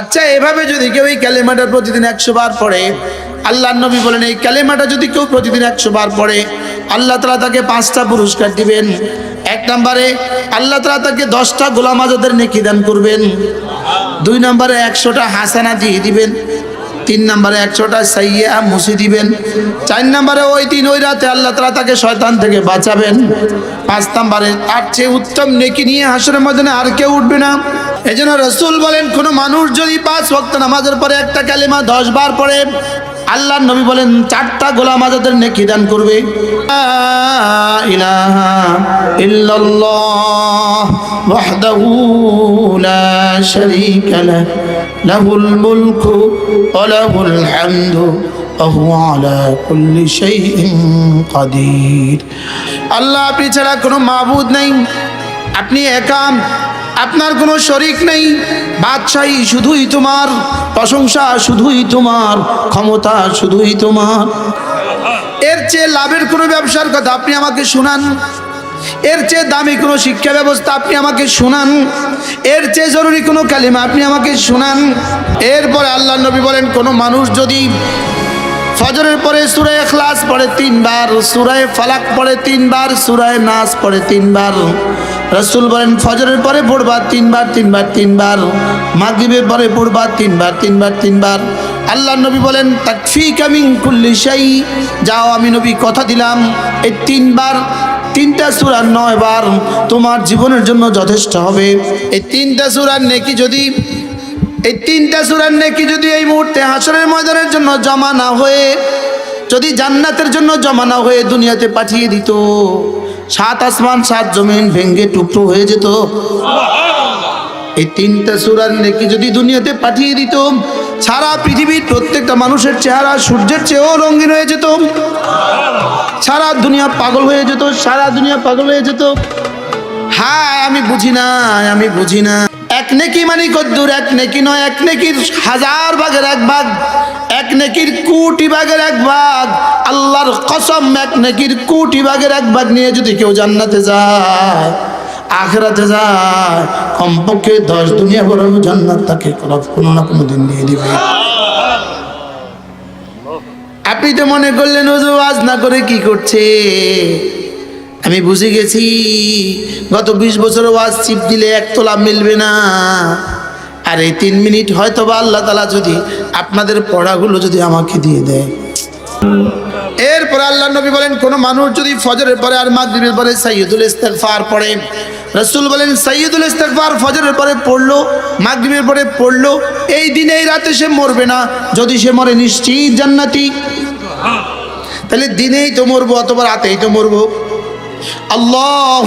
আচ্ছা এভাবে যদি কেউ এই ক্যালেমাটা প্রতিদিন একশো বার পড়ে আল্লাহ নবী বলেন, এই ক্যালেমাটা যদি কেউ প্রতিদিন একশো বার পড়ে, আল্লাহ তালা তাকে পাঁচটা পুরস্কার দিবেন। এক নম্বরে, আল্লাহ তালা তাকে দশটা গোলাম আজাদের নেকি দান করবেন। দুই নম্বরে, একশোটা হাসানা দিয়ে দিবেন। তিন নম্বরে একশোটা সাইয়া মুছে দিবেন। চার নম্বরে ওই দিন, ওই রাতে আল্লাহ তালা তাকে শয়তান থেকে বাঁচাবেন। পাঁচ নম্বরে, তার চেয়ে উত্তম নেকি নিয়ে হাসরের ময়দানে আর কেউ উঠবে না। এই জন্য রসুল বলেন, কোনো মানুষ যদি পাঁচ ভক্ত নামাজের পরে একটা কালেমা দশ বার পড়ে আল্লাহ নবী বলেন, চারটা গোলাম আজাদের নেকি দান করবে। ইল্লাল্লাহ। ওয়াহদাহু লা শারীকা লাহ লাহুল মুলকু ওয়া লাহুল হামদু وهو على كل شيء قدير আল্লাহ আপনি ছাড়া কোনো মাবুদ নেই আপনি একা আপনার কোনো শরিক নেই বাদশাহী শুধুই তোমার প্রশংসা শুধুই তোমার ক্ষমতা শুধুই তোমার এর চেয়ে লাভের কোনো ব্যবসার কথা আপনি আমাকে শোনান এর চেয়ে দামি কোনো শিক্ষা ব্যবস্থা আপনি আমাকে শোনান। এর চেয়ে জরুরি কোনো কালিমা আপনি আমাকে শোনান। এরপরে আল্লাহ নবী বলেন, কোনো মানুষ যদি ফজরের পরে সুরায় খ্লাস পড়ে তিনবার সুরায় ফালাক পড়ে তিনবার সুরায় নাস পড়ে তিনবার। রসুল বলেন, ফজরের পরে পড়বা তিনবার তিনবার তিনবার। মাগরিবের পরে পড়বা তিনবার তিনবার তিনবার। আল্লাহ নবী বলেন তাকফি কামিং কুল্লি শাই যাও আমি নবী, কথা দিলাম। এই তিনবার তিনটা সুরার নয় বার তোমার জীবনের জন্য যথেষ্ট হবে। এই তিনটা সুরার নেকি যদি, এই তিনটা সুরার নেকি যদি এই মুহূর্তে হাসরের ময়দানের জন্য জমা না হয়ে, যদি জান্নাতের জন্য জমা না হয়ে দুনিয়াতে পাঠিয়ে দিত, সাত আসমান, সাত জমিন ভেঙ্গে টুকরো হয়ে যেত। এই তিনটা সুরার নেকি যদি দুনিয়াতে পাঠিয়ে দিত সারা পৃথিবীর প্রত্যেকটা মানুষের চেহারা সূর্যের চেয়েও রঙিন হয়ে যেত। সারা দুনিয়া পাগল হয়ে যেত, সারা দুনিয়া পাগল হয়ে যেত। হ্যাঁ আমি বুঝি না আমি বুঝি না এক নেকি মানে কদ্দুর, এক নেকি নয়, এক নেকির হাজার ভাগের এক ভাগ, এক নেকির কোটি ভাগের এক ভাগ। আল্লাহর কসম, এক নেকির কোটি ভাগের এক ভাগ নিয়ে যদি কেউ জান্নাতে যায় আখরাতে যায়, কমপক্ষে দশ দুনিয়া বড় জান্নাত তাকে কোনো না কোনো দিন দিয়ে দিবে। আপনি তো মনে করলেন ওজু আজ না করে কি করছে? আমি বুঝে গেছি, গত বিশ বছর ওয়াজ চিপ দিলে এক তোলা মিলবে না। আর এই তিন মিনিট হয়তো বা আল্লাহ তালা যদি আপনাদের পড়াগুলো যদি আমাকে দিয়ে দেয়। এরপরে আল্লাহ নবী বলেন, কোনো মানুষ যদি ফজরের পরে আর মাগরিবের পরে সাইয়দুল ইস্তেকফার পড়ে, রসুল বলেন সাইয়দুল ইস্তেকফার ফজরের পরে পড়ল, মাগরিবের পরে পড়ল, এই দিনে, এই রাতে সে মরবে না। যদি সে মরে নিশ্চিত জান্নাতি। তাহলে দিনেই তো মরবো, অথবা রাতেই তো মরবো। আল্লাহ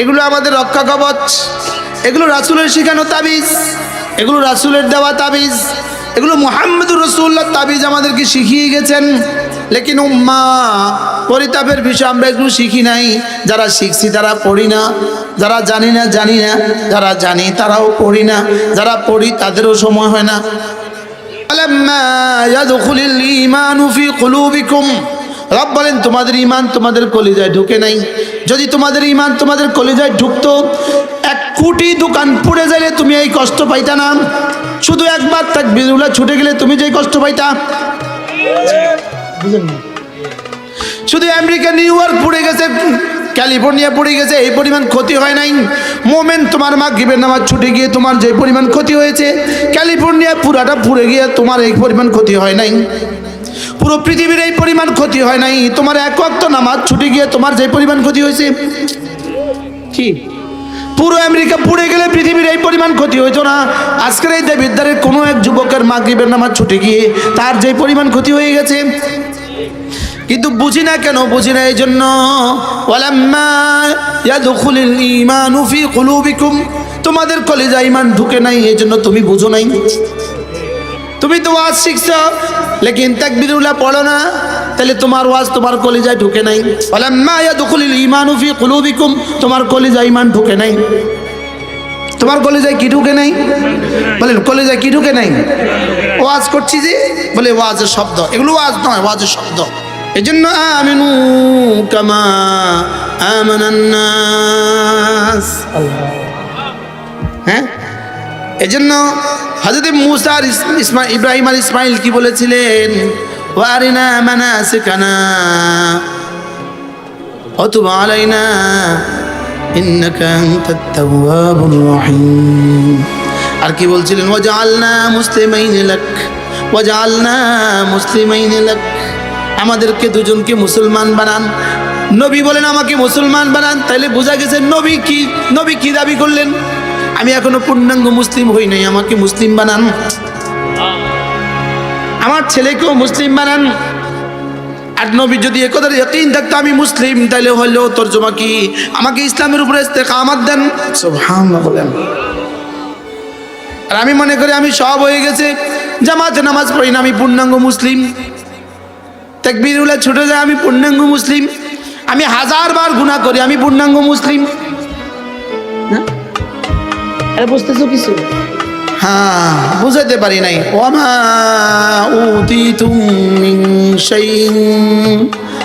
এগুলো আমাদের রক্ষা কবচ এগুলো রাসুলের শেখানো তাবিজ এগুলো রাসুলের দেওয়া তাবিজ এগুলো মোহাম্মদুর রসুল্লাহ তাবিজ আমাদেরকে শিখিয়ে গেছেন লেকিন উম্মা পরিতাপের বিষয় আমরা এগুলো শিখি নাই যারা শিখছি তারা পড়ি না যারা জানি না জানি না যারা জানি তারাও পড়ি না যারা পড়ি তাদেরও সময় হয় না فلما يدخل الإيمان في قلوبكم রব বলেন তোমাদের ইমান তোমাদের কলিজায় ঢুকে নাই। যদি তোমাদের ইমান তোমাদের কলিজায় ঢুকতো এক কোটি দোকান পুড়ে যাইলে তুমি এই কষ্ট পাইতা না। শুধু একবার তাক বিরুলা ছুটে গেলে তুমি যে কষ্ট পাইতা। শুধু আমেরিকা নিউ ইয়র্ক পুড়ে গেছে ক্যালিফোর্নিয়া পড়ে গেছে এই পরিমাণ ক্ষতি হয় নাই। মোমেন তোমার মা গিবের নামাজ ছুটে গিয়ে তোমার যে পরিমাণ ক্ষতি হয়েছে ক্যালিফোর্নিয়া পুরাটা পুড়ে গিয়ে তোমার এই পরিমাণ ক্ষতি হয় নাই। পুরো পৃথিবীর এই পরিমাণ ক্ষতি হয় নাই। তোমার এক অক্ত নামাজ ছুটে গিয়ে তোমার যে পরিমাণ ক্ষতি হয়েছে, কি? পুরো আমেরিকা পুড়ে গেলে পৃথিবীর এই পরিমাণ ক্ষতি হইতো না। আজকের এই দেবিদ্বারের কোনো এক যুবকের মাগরিবের নামাজ ছুটে গিয়ে তার যে পরিমাণ ক্ষতি হয়ে গেছে। কিন্তু বুঝি না কেন, বুঝি না এই জন্য। তোমাদের কলেজা ইমান ঢুকে নাই, এই জন্য তুমি বুঝো নাই। তুমি তো ওয়াজ শিখছ, লেকিন তাকবিরুল্লাহ পড়ো না, তাহলে তোমার ওয়াজ তোমার কলিজায় ঢুকে নাই। ফালাম্মা ইয়াদখুলুল ঈমানু ফি কুলুবিকুম, তোমার কলিজায় ঈমান ঢুকে নাই। তোমার কলেজায় কি ঢুকে নাই? বলেন, কলেজায় কি ঢুকে নাই? ওয়াজ করছি যে, বলে ওয়াজের শব্দ। এগুলো ওয়াজ নয়, ওয়াজের শব্দ। এই জন্য আমিনু কামা আমানান্নাস হ্যাঁ? এজন্য হজরত মুসার ইসমা ইব্রাহিম আল ইসমাইল কি বলেছিলেন? ওয়ারিনা মানা অতুব আলাইনা আর কি বলছিলেন? ওজা আল্লাহ মুসলিমাইন লাক ওজা আল্লাহ মুসলিমাইন লাক। আমাদেরকে দুজনকে মুসলমান বানান। নবী বলেন আমাকে মুসলমান বানান তাহলে বোঝা গেছে নবী কি নবী কি দাবি করলেন? আমি এখনও পূর্ণাঙ্গ মুসলিম হই নাই, আমাকে মুসলিম বানান। আমার ছেলেকেও মুসলিম বানান। আর নবী যদি একদার ইয়াকিন থাকতো, আমি মুসলিম তাহলে হলো তর্জমা কি? আমাকে ইসলামের উপরে ইস্তেকামাত দেন। সুবহানাল্লাহ বলেন। আর আমি মনে করি আমি সব হয়ে গেছে, জামাতে নামাজ পড়ি না, আমি পূর্ণাঙ্গ মুসলিম। তাকবীরুল্লাহ ছুটে যায়, আমি পূর্ণাঙ্গ মুসলিম। আমি হাজার বার গুনাহ করি, আমি পূর্ণাঙ্গ মুসলিম। আরে বুঝতেছো কিছু হ্যাঁ বুঝাইতে পারি নাই ওমা উতিতুম মিন শাইইন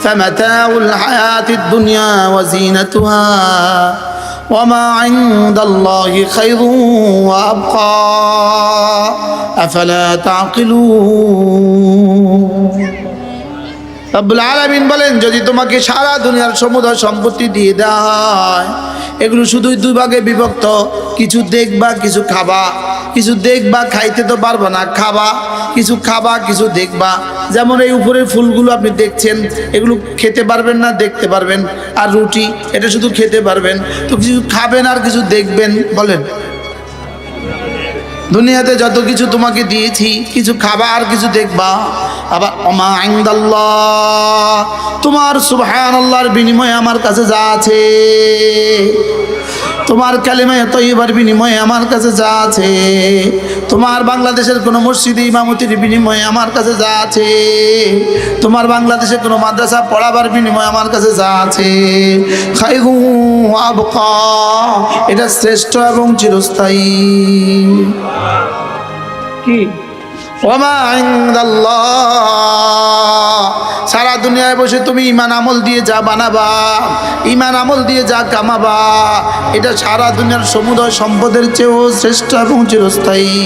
فمتاع الحياة الدنيا وزينتها وما عند الله خير وأبقى أفلا تعقلون রব্বুল আলামিন বলেন যদি তোমাকে সারা দুনিয়ার সমুদয় সম্পত্তি দিয়ে দেওয়া হয় এগুলো শুধুই দুই ভাগে বিভক্ত। কিছু দেখবা, কিছু খাবা। কিছু দেখবা, খাইতে তো পারবে না, খাবা। কিছু খাবা, কিছু দেখবা। যেমন এই উপরের ফুলগুলো আপনি দেখছেন, এগুলো খেতে পারবেন না, দেখতে পারবেন। আর রুটি, এটা শুধু খেতে পারবেন। তো কিছু খাবেন আর কিছু দেখবেন, বলেন। দুনিয়াতে যত কিছু তোমাকে দিয়েছি, কিছু খাবা আর কিছু দেখবা। আবার অমা আইন্দাল্লাহ, তোমার সুবহান আল্লাহর বিনিময়ে আমার কাছে যা আছে, তোমার কালিমায় তৈবার বিনিময়ে আমার কাছে যা আছে, তোমার বাংলাদেশের কোনো মসজিদে ইমামতির বিনিময়ে আমার কাছে যা আছে, তোমার বাংলাদেশের কোনো মাদ্রাসা পড়াবার বিনিময়ে আমার কাছে যা আছে খাইহু আবকা, এটা শ্রেষ্ঠ এবং চিরস্থায়ী। কি? সারা দুনিয়ায় বসে তুমি ইমান আমল দিয়ে যা বানাবা, ইমান আমল দিয়ে যা কামাবা, এটা সারা দুনিয়ার সমুদয় সম্পদের চেয়েও শ্রেষ্ঠ এবং চিরস্থায়ী।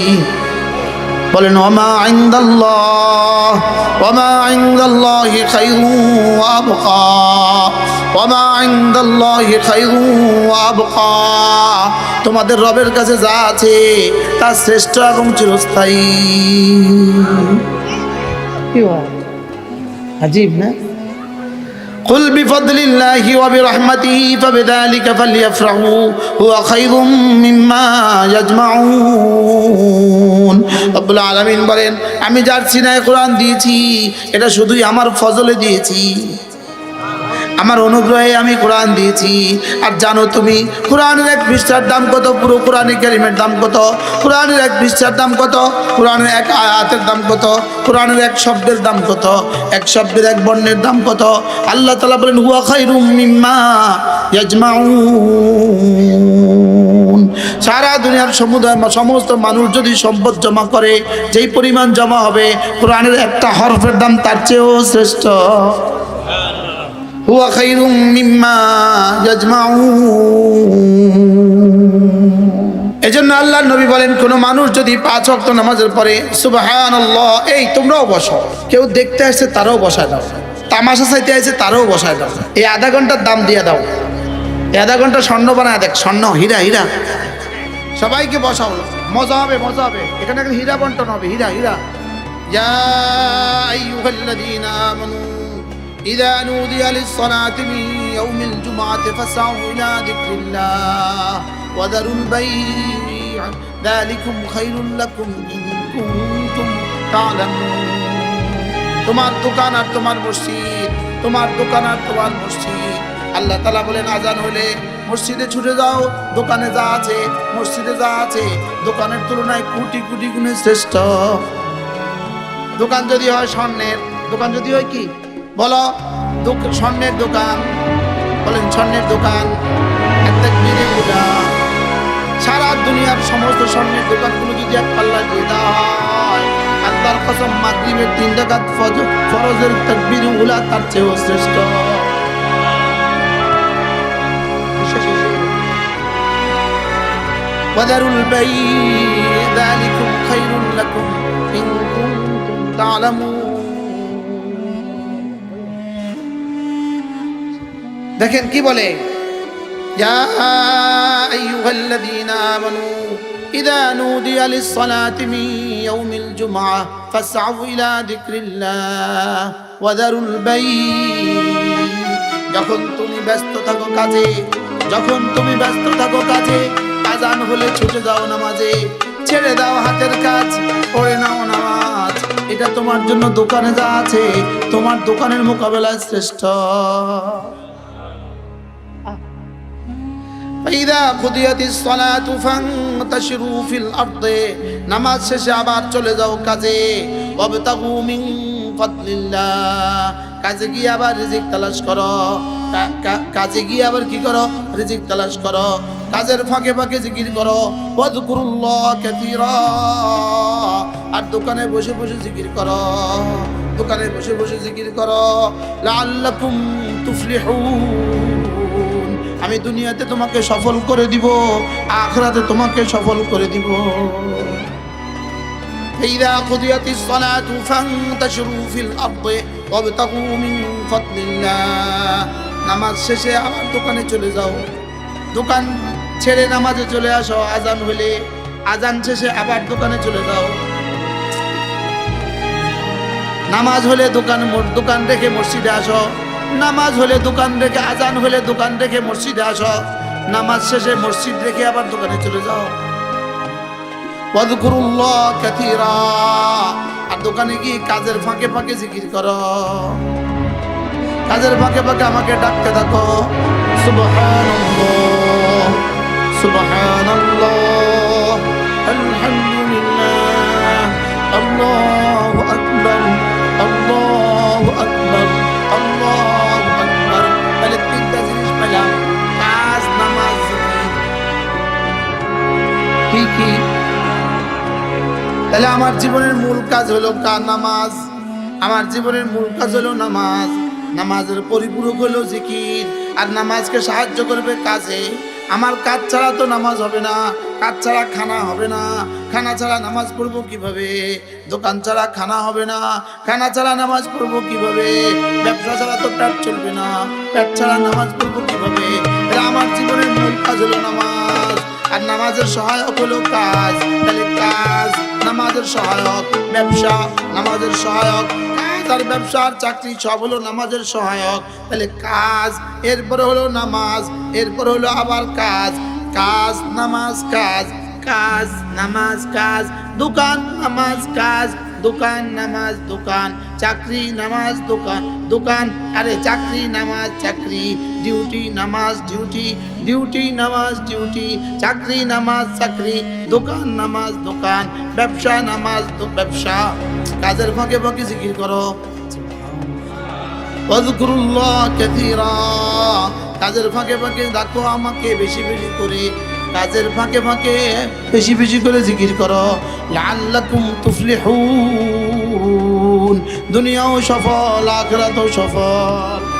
বলেন, ওমা ইনদাল্লাহ, ওমা ইনদাল্লাহি খায়রু ওয়া আবকা, ওমা ইনদাল্লাহি খায়রু ওয়া আবকা। তোমাদের রবের কাছে যা আছে তা শ্রেষ্ঠ এবং চিরস্থায়ী কি আজীব না قل بفضل الله وبرحمته فبذلك فليفرحوا هو خير مما يجمعون রব্বুল আলামিন বলেন আমি যার সিনায় কোরআন দিয়েছি এটা শুধুই আমার ফজলে দিয়েছি আমার অনুগ্রহে আমি কোরআন দিয়েছি। আর জানো তুমি, কোরআনের এক পৃষ্ঠার দাম কত? পুরো কোরআনে ক্যারিমের দাম কত? কোরআনের এক পৃষ্ঠার দাম কত? কোরআনের এক আয়াতের দাম কত? কোরআনের এক শব্দের দাম কত? এক শব্দের এক বর্ণের দাম কত? আল্লাহ তালা বলেন, হুয়া মিম্মা ইয়াজমাউন। সারা দুনিয়ার সমুদায় সমস্ত মানুষ যদি সম্পদ জমা করে, যেই পরিমাণ জমা হবে, কোরআনের একটা হরফের দাম তার চেয়েও শ্রেষ্ঠ। হুয়া খাইরুম মিম্মা এজন্য আল্লাহ নবী বলেন, কোন মানুষ যদি পাঁচ ওয়াক্ত নামাজের পরে, সুবহানাল্লাহ, এই তোমরাও বসো। কেউ দেখতে আসছে, তারাও বসায় দাও। তামাশা চাইতে আসছে, তারাও বসায় দাও। এই আধা ঘণ্টার দাম দিয়ে দাও। এই আধা ঘণ্টা স্বর্ণ বানায় দেখ, স্বর্ণ, হীরা হীরা। সবাইকে বসাও। মজা হবে মজা হবে। এখানে হীরা বন্টন হবে, হীরা হীরা। ইয়া আইয়ুহাল্লাযীনা আমানু। إذا نودي للصلاة من يوم الجمعة فاسعوا إلى ذكر الله وذروا البيع ذلكم خير لكم إن كنتم تعلمون তোমার দোকান আর তোমার মসজিদ তোমার দোকান আর তোমার মসজিদ আল্লাহ তালা বলেন আজান হলে মসজিদে ছুটে যাও দোকানে যা আছে মসজিদে যা আছে দোকানের তুলনায় কোটি কোটি গুণে শ্রেষ্ঠ দোকান যদি হয় স্বর্ণের দোকান যদি হয় কি বলো দোক- স্বর্ণের দোকান বলেন স্বর্ণের দোকান একটা কিনে গুলা সারা দুনিয়ার সমস্ত স্বর্ণের দোকানগুলো যদি এক পাল্লা দিয়ে দেওয়া হয় আল্লাহর কসম মাগরিবের তিন ডাকাত ফজ- ফরজের তকবির উলা তার চেয়েও শ্রেষ্ঠ وذروا البيع ذلكم خير لكم إن كنتم تعلمون দেখেন কি বলে يا أيها الذين آمنوا إذا نودي للصلاة من يوم الجمعة فاسعوا إلى ذكر الله وذروا البيع যখন তুমি ব্যস্ত থাকো কাজে যখন তুমি ব্যস্ত থাকো কাজে আজান হলে ছুটে যাও নামাজে ছেড়ে দাও হাতের কাজ পড়ে নাও নামাজ এটা তোমার জন্য দোকানে যা আছে তোমার দোকানের মোকাবেলায় শ্রেষ্ঠ ইদা কুদিয়াতিস সালাতু ফান্তাশিরু ফিল আরদে নামাজ শেষে আবার চলে যাও কাজে। ওয়াবতাগু মিন ফাদলিল্লাহ কাজে গিয়ে আবার রিজিক তালাশ করো। কাজে গিয়ে আবার কি করো? রিজিক তালাশ করো। কাজের ফাঁকে ফাঁকে জিকির করো। ওয়াদকুরুল্লাহ কাসীরা। আর দোকানে বসে বসে জিকির করো। দোকানে বসে বসে জিকির করো। লাল লাআল্লাকুম তুফলিহুন। আমি দুনিয়াতে তোমাকে সফল করে দিব আখরাতে তোমাকে সফল করে দিব فإذا قضيت الصلاة فانتشروا في الأرض وابتغوا من فضل الله নামাজ শেষে আবার দোকানে চলে যাও দোকান ছেড়ে নামাজে চলে আসো আজান হলে আজান শেষে আবার দোকানে চলে যাও নামাজ হলে দোকান দোকান রেখে মসজিদে আসো নামাজ হলে দোকান রেখে, আজান হলে দোকান রেখে মসজিদে আসো। নামাজ শেষে মসজিদ রেখে আবার দোকানে চলে যাও। আর দোকানে গিয়ে কাজের ফাঁকে ফাঁকে জিকির করো। কাজের ফাঁকে ফাঁকে আমাকে ডাকতে থাকো। সুবহানাল্লাহ সুবহানাল্লাহ। তাহলে আমার জীবনের মূল কাজ হলো কা নামাজ। আমার জীবনের মূল কাজ হলো নামাজ। নামাজের পরিপূরক হলো জিকির। আর নামাজকে সাহায্য করবে কাজে। আমার কাজ ছাড়া তো নামাজ হবে না। কাজ ছাড়া খানা হবে না। খানা ছাড়া নামাজ পড়ব কীভাবে? দোকান ছাড়া খানা হবে না। খানা ছাড়া নামাজ পড়ব কীভাবে? ব্যবসা ছাড়া তো পেট চলবে না। পেট ছাড়া নামাজ পড়ব কীভাবে? আমার জীবনের মূল কাজ হলো নামাজ। আর নামাজের সহায়ক হলো কাজ। তাহলে কাজ নামাজের সহায়ক, ব্যবসা নামাজের সহায়ক। তার ব্যবসার চাকরি সব হলো নামাজের সহায়ক। তাহলে কাজ, এরপরে হলো নামাজ, এরপরে হলো আবার কাজ। কাজ, নামাজ, কাজ কাজ, নামাজ, কাজ। দোকান, নামাজ, কাজ। দোকান, নামাজ দোকান, চাকরি, নামাজ দোকান দোকান, আরে চাকরি, নামাজ, চাকরি, ডিউটি, নামাজ, ডিউটি ডিউটি, নামাজ, ডিউটি, চাকরি, নামাজ, চাকরি, দোকান, নামাজ, দোকান, ব্যবসা, নামাজ ব্যবসা। কাজের ফাঁকে ফাঁকে জিকির করো। কাজের ফাঁকে ফাঁকে ডাকো আমাকে বেশি বেশি করে। কাজের ফাঁকে ফাঁকে বেশি বেশি করে জিকির করো। লাল্লাকুম তুফলিহুন। দুনিয়াও সফল আখরাতও সফল।